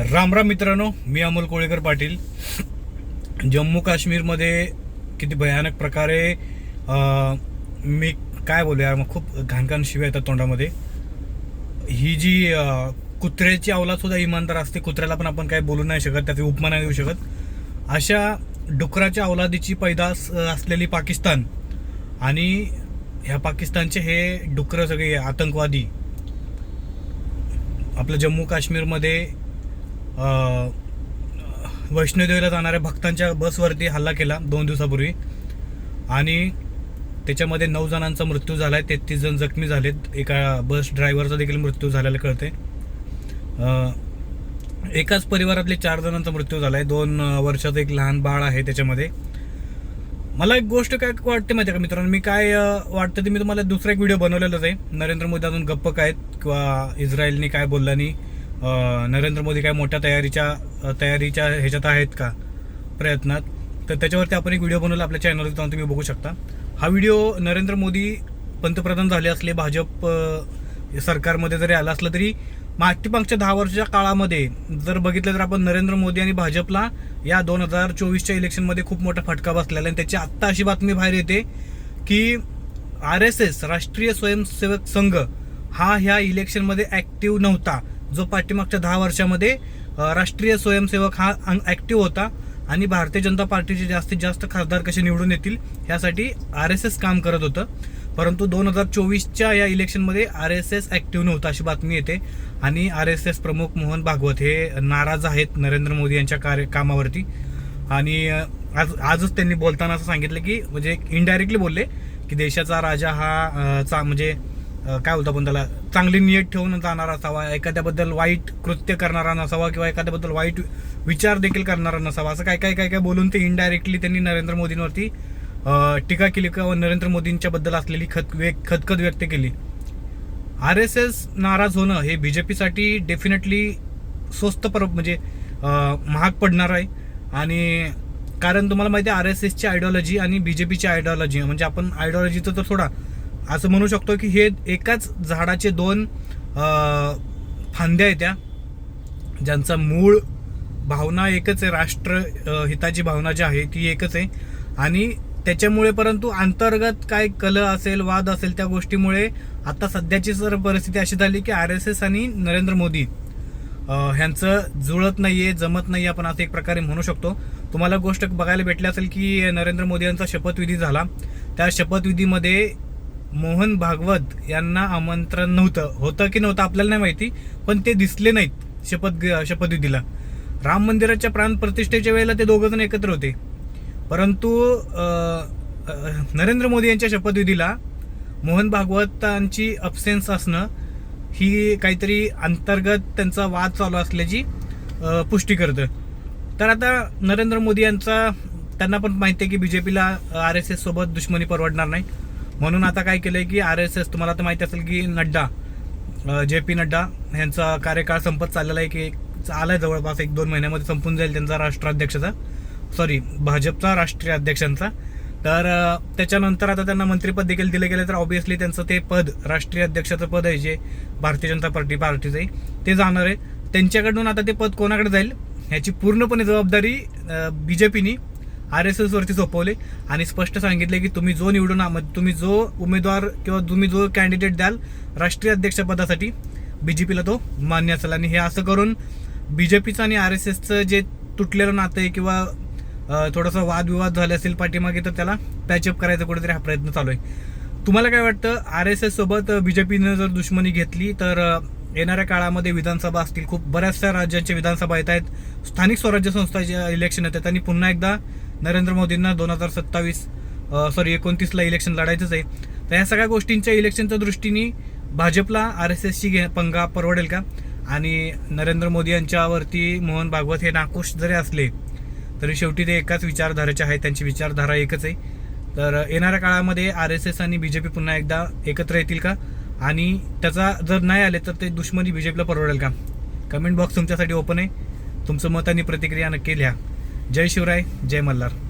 राम राम मित्रांनो मी अमोल कोळेकर पाटील. जम्मू काश्मीरमध्ये किती भयानक प्रकारे मी काय बोलू यार मग खूप घाणघाण शिव्या येतात तोंडामध्ये. ही जी कुत्र्याची सुद्धा इमानदार असते कुत्र्याला पण आपण काय बोलू नाही शकत त्याचे उपमा नाही देऊ शकत. अशा डुकराच्या अवलादीची पैदास असलेली पाकिस्तान आणि ह्या पाकिस्तानचे हे डुकरं सगळे आतंकवादी आपलं जम्मू काश्मीरमध्ये वैष्णोदेवीला जाणाऱ्या भक्तांच्या बसवरती हल्ला केला दोन दिवसापूर्वी. आणि त्याच्यामध्ये नऊ जणांचा मृत्यू झाला आहे तेहतीस जण जखमी झालेत. एका बस ड्रायव्हरचा देखील मृत्यू झालेला कळते एकाच परिवारातले चार जणांचा मृत्यू झाला आहे दोन वर्षाचं एक लहान बाळ आहे त्याच्यामध्ये. मला एक गोष्ट काय वाटते माहिती का मित्रांनो? मी काय वाटतं ते मी तुम्हाला दुसरा एक व्हिडिओ बनवलेलाच आहे. नरेंद्र मोदी अजून गप्प काय आहेत? किंवा इस्रायलनी काय बोलला नाही नरेंद्र मोदी काय मोठ्या तयारीच्या तयारीच्या ह्याच्यात आहेत का प्रयत्नात? तर त्याच्यावरती आपण एक व्हिडिओ बनवला आपल्या चॅनलवर जाऊन तुम्ही बघू शकता. हा व्हिडिओ नरेंद्र मोदी पंतप्रधान झाले असले भाजप सरकारमध्ये जरी आला असलं तरी मागच्या मागच्या दहा वर्षाच्या काळामध्ये जर बघितलं तर आपण नरेंद्र मोदी आणि भाजपला या दोन हजार चोवीसच्या इलेक्शनमध्ये खूप मोठा फटका बसलेला आणि त्याची आत्ता अशी बातमी बाहेर येते की आर एस एस राष्ट्रीय स्वयंसेवक संघ हा ह्या इलेक्शनमध्ये ॲक्टिव्ह नव्हता. जो पाठीमागच्या दहा वर्षामध्ये राष्ट्रीय स्वयंसेवक हा ॲक्टिव्ह होता आणि भारतीय जनता पार्टीचे जास्तीत जास्त खासदार कसे निवडून येतील यासाठी आर एस एस काम करत होतं. परंतु दोन हजार चोवीसच्या या इलेक्शनमध्ये आर एस एस ॲक्टिव्ह नव्हतं अशी बातमी येते. आणि आर एस एस प्रमुख मोहन भागवत हे नाराज आहेत नरेंद्र मोदी यांच्या कार्य कामावरती. आणि आज आजच त्यांनी बोलताना असं सांगितलं की म्हणजे इनडायरेक्टली बोलले की देशाचा राजा हा चा म्हणजे काय बोलतो आपण त्याला? चांगली नियत ठेवून जाणारा असावा एखाद्याबद्दल वाईट कृत्य करणारा नसावा किंवा एखाद्याबद्दल वाईट विचार देखील करणारा नसावा असं काय काय काय काय बोलून ते इनडायरेक्टली त्यांनी नरेंद्र मोदींवरती टीका केली किंवा नरेंद्र मोदींच्या बद्दल असलेली खत वे खतखत व्यक्त केली. आर एस एस नाराज होणं हे बी जे पीसाठी डेफिनेटली स्वस्त पर म्हणजे महाग पडणार आहे. आणि कारण तुम्हाला माहिती आहे आर एस एसची आयडिओलॉजी आणि बी जे पीची आयडिओलॉजी म्हणजे आपण आयडिओलॉजीचं तर थोडा असं म्हणू शकतो की हे एकाच झाडाचे दोन फांद्या आहेत त्या. ज्यांचा मूळ भावना एकच आहे राष्ट्र हिताची भावना जी आहे ती एकच आहे. आणि त्याच्यामुळे परंतु अंतर्गत काय कल असेल वाद असेल त्या गोष्टीमुळे आता सध्याची सर परिस्थिती अशी झाली की आर एस एस आणि नरेंद्र मोदी ह्यांचं जुळत नाही आहे जमत नाही आपण असं एक प्रकारे म्हणू शकतो. तुम्हाला गोष्ट बघायला भेटली असेल की नरेंद्र मोदी यांचा शपथविधी झाला. त्या शपथविधीमध्ये मोहन भागवत यांना आमंत्रण नव्हतं. होतं की नव्हतं आपल्याला नाही माहिती पण ते दिसले नाहीत शपथ शपथविधीला. राम मंदिराच्या प्राण प्रतिष्ठेच्या वेळेला ते दोघंजण एकत्र होते. परंतु नरेंद्र मोदी यांच्या शपथविधीला मोहन भागवतांची अब्सेन्स असणं ही काहीतरी अंतर्गत त्यांचा वाद चालू असल्याची पुष्टी करतं. तर आता नरेंद्र मोदी यांचा त्यांना पण माहिती आहे की बी जे पीला आर एस एससोबत दुश्मनी परवडणार नाही. म्हणून आता काय केलंय की आर एस एस तुम्हाला तर माहिती असेल की नड्डा जे पी नड्डा यांचा कार्यकाळ संपत चाललेला आहे की आलाय जवळपास एक दोन महिन्यामध्ये संपून जाईल त्यांचा राष्ट्राध्यक्षाचा. सॉरी भाजपचा राष्ट्रीय अध्यक्षांचा. तर त्याच्यानंतर आता त्यांना मंत्रीपद देखील दिलं गेलं तर ऑब्व्हियसली त्यांचं ते पद राष्ट्रीय अध्यक्षाचं पद आहे जे भारतीय जनता पार्टी पार्टीचं आहे ते जाणार आहे. त्यांच्याकडून आता ते पद कोणाकडे जाईल ह्याची पूर्णपणे जबाबदारी बी जे पीनी आर एस एसवरती सोपवले आणि स्पष्ट सांगितले की तुम्ही जो निवडून तुम्ही जो उमेदवार किंवा तुम्ही जो कॅन्डिडेट द्याल राष्ट्रीय अध्यक्षपदासाठी बी जे पीला तो मान्य असेल. आणि हे असं करून बी जे पीचं आणि आर एस एसचं जे तुटलेलं नातं आहे किंवा थोडासा वादविवाद झाले असेल पाठीमागे तर त्याला पॅचअप करायचा कुठेतरी हा प्रयत्न चालू आहे. तुम्हाला काय वाटतं आर एस एस सोबत पीनं जर दुश्मनी घेतली तर येणाऱ्या काळामध्ये विधानसभा असतील. खूप बऱ्याचशा राज्यांच्या विधानसभा येत आहेत. स्थानिक स्वराज्य संस्थाचे इलेक्शन येतात आणि पुन्हा एकदा नरेंद्र मोदींना दोन हजार सत्तावीस सॉरी एकोणतीसला इलेक्शन लढायचंच आहे. तर या सगळ्या गोष्टींच्या इलेक्शनच्या दृष्टीने भाजपला आर एस एसची घे पंगा परवडेल का? आणि नरेंद्र मोदी यांच्यावरती मोहन भागवत हे नाखुश जरी असले तरी शेवटी ते एकाच विचारधारेचे आहेत. त्यांची विचारधारा एकच आहे. तर येणाऱ्या काळामध्ये आर एस एस आणि बी जे पी पुन्हा एकदा एकत्र येतील का? आणि त्याचा जर नाही आले तर ते दुश्मनी बी जे पीला परवडेल का? कमेंट बॉक्स तुमच्यासाठी ओपन आहे. तुमचं मत आणि प्रतिक्रिया नक्की लिहा. जय शिवराय जय मल्हार.